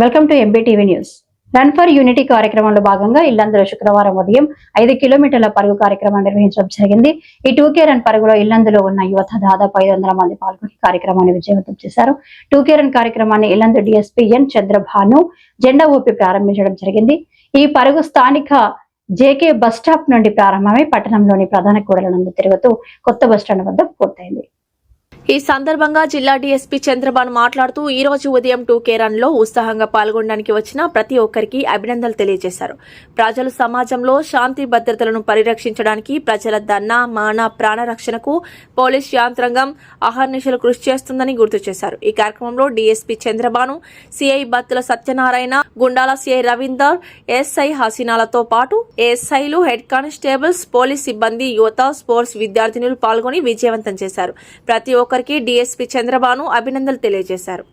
Welcome to MBTV news. Run for unity కార్యక్రమంలో భాగంగా ఇల్లందులో శుక్రవారం ఉదయం ఐదు కిలోమీటర్ల పరుగు కార్యక్రమం నిర్వహించడం జరిగింది. ఈ టూకే రన్ పరుగులో ఇల్లందులో ఉన్న యువత దాదాపు ఐదు వందల మంది పాల్గొని కార్యక్రమాన్ని విజయవంతం చేశారు. టూకే రన్ కార్యక్రమాన్ని ఇల్లందు డిఎస్పీ ఎన్ చంద్రభాను జెండా ఊపి ప్రారంభించడం జరిగింది. ఈ పరుగు స్థానిక జేకే బస్ స్టాప్ నుండి ప్రారంభమై పట్టణంలోని ప్రధాన కూడల నందు తిరుగుతూ కొత్త బస్ స్టాండ్ వద్ద పూర్తయింది. ఈ సందర్భంగా జిల్లా డీఎస్పీ చంద్రబాను మాట్లాడుతూ ఈ రోజు ఉదయం టూకే రన్లో ఉత్సాహంగా పాల్గొనడానికి వచ్చిన ప్రతి ఒక్కరికి అభినందనలు తెలియజేశారు. ప్రజలు సమాజంలో శాంతి భద్రతలను పరిరక్షించడానికి ప్రజల దన్న మాన ప్రాణ రక్షణకు పోలీస్ యాంత్రాంగం అహర్నిశలు కృషి చేస్తుందని గుర్తు చేశారు. ఈ కార్యక్రమంలో DSP Chandrabhanu CI Battula Satyanarayana Gundala CI Ravinder SI హసీనాలతో పాటు ఎస్ఐలు హెడ్ కానిస్టేబుల్స్ పోలీస్ సిబ్బంది యువత స్పోర్ట్స్ విద్యార్థినులు పాల్గొని విజయవంతం చేశారు. ప్రతి ఒక్క ఒక్కరికి డీఎస్పీ చంద్రబాను అభినందనలు తెలియజేశారు.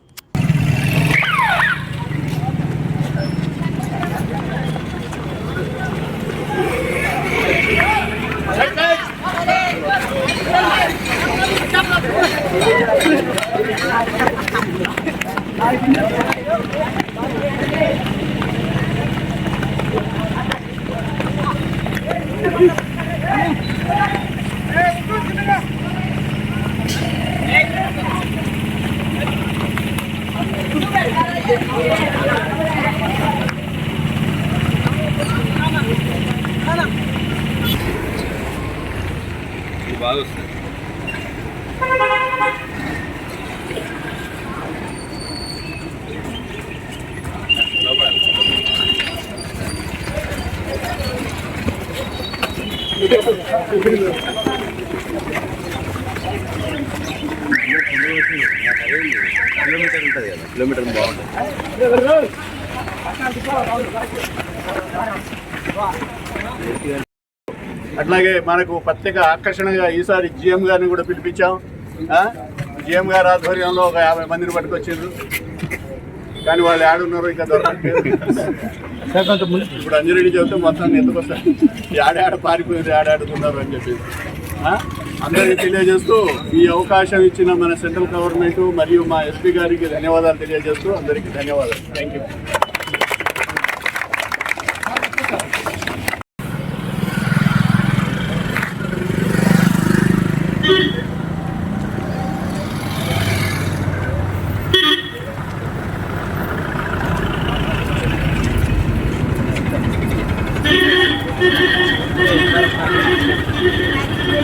ఇది బాగా వస్తుంది కిలోమీటర్ ఉంటుంది కదా కిలోమీటర్ బాగుంటుంది. అట్లాగే మనకు ప్రత్యేక ఆకర్షణగా ఈసారి జిఎం గారిని కూడా పిలిపించాం. జిఎం గారి ఆధ్వర్యంలో ఒక యాభై మందిని పట్టుకొచ్చిండ్రు. కానీ వాళ్ళు ఆడున్నారు ఇంకా దొరకట్లేదు. ఇప్పుడు అంజరెడ్డి చెబితే మొత్తం ఎందుకు వస్తారు ఆడాడ పారిపోయింది ఆడాడుతున్నారు అని చెప్పేసి. అందరికీ తెలియజేస్తూ ఈ అవకాశం ఇచ్చిన మన సెంట్రల్ గవర్నమెంట్ మరియు మా ఎస్పీ గారికి ధన్యవాదాలు తెలియజేస్తూ అందరికీ ధన్యవాదాలు. Thank you.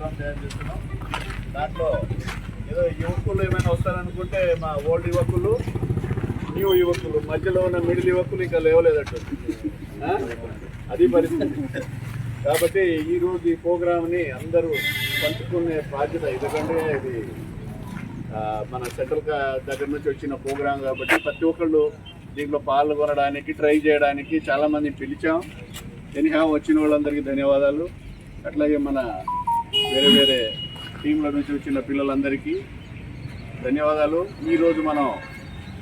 ప్రోగ్రామ్ తయారు చేస్తున్నాం? దాంట్లో ఏదో యువకులు ఏమైనా వస్తారనుకుంటే మా ఓల్డ్ యువకులు న్యూ యువకులు మధ్యలో ఉన్న మిడిల్ యువకులు ఇంకా లేవలేదట్టు. అది పరిస్థితి. కాబట్టి ఈ రోజు ఈ ప్రోగ్రామ్ని అందరూ పంచుకునే బాధ్యత ఎందుకంటే ఇది మన సెంట్రల్ దగ్గర నుంచి వచ్చిన ప్రోగ్రామ్ కాబట్టి ప్రతి ఒక్కళ్ళు దీంట్లో పాల్గొనడానికి ట్రై చేయడానికి చాలామంది పిలిచాం. ఎనిహా వచ్చిన వాళ్ళందరికీ ధన్యవాదాలు. అట్లాగే మన వేరే వేరే టీంల నుంచి వచ్చిన పిల్లలందరికీ ధన్యవాదాలు. ఈరోజు మనం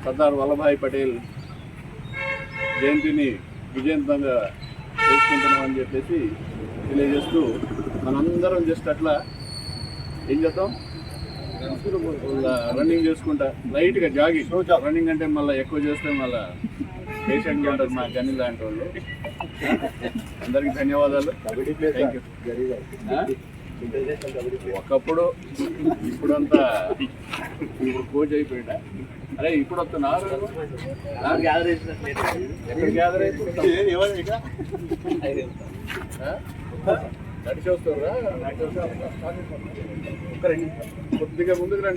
సర్దార్ వల్లభాయ్ పటేల్ జయంతిని విజయవంతంగా చేసుకుంటున్నామని చెప్పేసి తెలియజేస్తూ మనందరం జస్ట్ అట్లా ఏం చేద్దాం? రన్నింగ్ చేసుకుంటా. లైట్గా జాగింగ్ రన్నింగ్ అంటే మళ్ళీ ఎక్కువ చేస్తే మళ్ళీ పేషెంట్ అంటారు మా గని లాంటి వాళ్ళు. అందరికీ ధన్యవాదాలు. థ్యాంక్ యూ ఒకప్పుడు ఇప్పుడంతా ఇప్పుడు కోచ్ అయిపోయిందా అరే ఇప్పుడు వస్తున్నారు ఎక్కడ గ్యాదర్ నడిచి వస్తారా కొద్దిగా ముందుకు రండి.